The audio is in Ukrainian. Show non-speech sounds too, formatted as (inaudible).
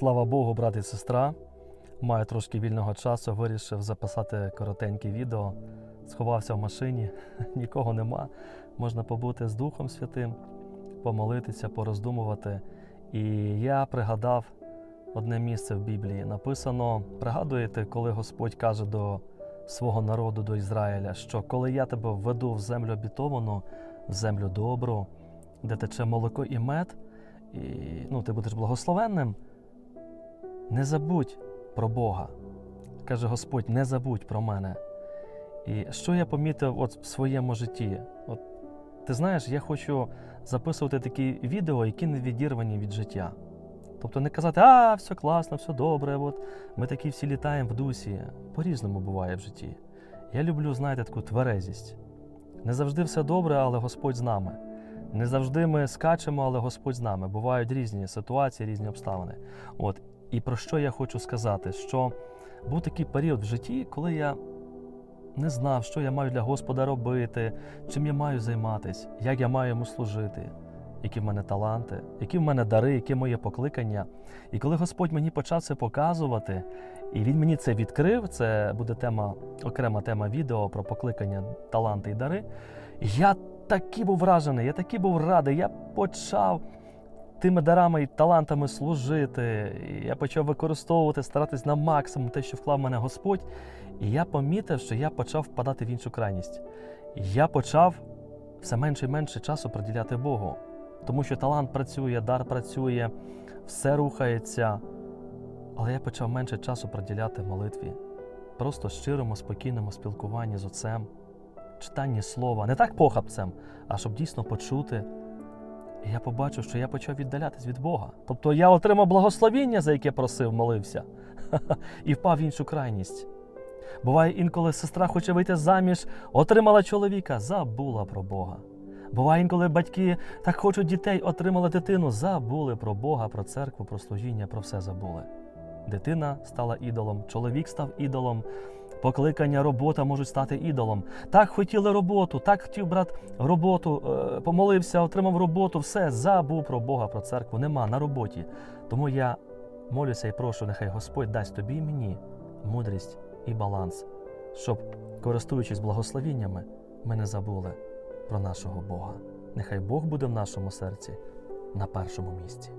Слава Богу, брат і сестра. Маю трошки вільного часу, вирішив записати коротеньке відео. Сховався в машині, (laughs) нікого нема. Можна побути з Духом Святим, помолитися, пороздумувати. І я пригадав одне місце в Біблії. Написано: пригадуєте, коли Господь каже до свого народу, до Ізраїля, що коли я тебе введу в землю обітовану, в землю добру, де тече молоко і мед, і ну, ти будеш благословенним, не забудь про Бога. Каже Господь, не забудь про мене. І що я помітив от в своєму житті? От, ти знаєш, я хочу записувати такі відео, які не відірвані від життя. Тобто не казати, а, все класно, все добре, от ми такі всі літаємо в дусі. По-різному буває в житті. Я люблю, знаєте, таку тверезість. Не завжди все добре, але Господь з нами. Не завжди ми скачемо, але Господь з нами. Бувають різні ситуації, різні обставини. От. І про що я хочу сказати? Що був такий період в житті, коли я не знав, що я маю для Господа робити, чим я маю займатися, як я маю йому служити, які в мене таланти, які в мене дари, які моє покликання. І коли Господь мені почав це показувати, і Він мені це відкрив, це буде тема, окрема тема відео про покликання, таланти і дари. Я такий був вражений, я такий був радий. Я почав тими дарами і талантами служити. Я почав використовувати, старатись на максимум те, що вклав мене Господь. І я помітив, що я почав впадати в іншу крайність. Я почав все менше і менше часу приділяти Богу. Тому що талант працює, дар працює, все рухається. Але я почав менше часу приділяти молитві, просто щирому, спокійному спілкуванні з отцем, читанні слова, не так похабцем, а щоб дійсно почути. І я побачив, що я почав віддалятись від Бога. Тобто я отримав благословіння, за яке просив, молився, (laughs) і впав в іншу крайність. Буває, інколи сестра хоче вийти заміж, отримала чоловіка, забула про Бога. Буває, інколи батьки так хочуть дітей, отримали дитину, забули про Бога, про церкву, про служіння, про все забули. Дитина стала ідолом, чоловік став ідолом, покликання, робота можуть стати ідолом. Так хотіли роботу, так хотів брат роботу, е, помолився, отримав роботу, все, забув про Бога, про церкву. Нема на роботі. Тому я молюся і прошу, нехай Господь дасть тобі і мені мудрість і баланс, щоб, користуючись благословіннями, ми не забули про нашого Бога. Нехай Бог буде в нашому серці на першому місці.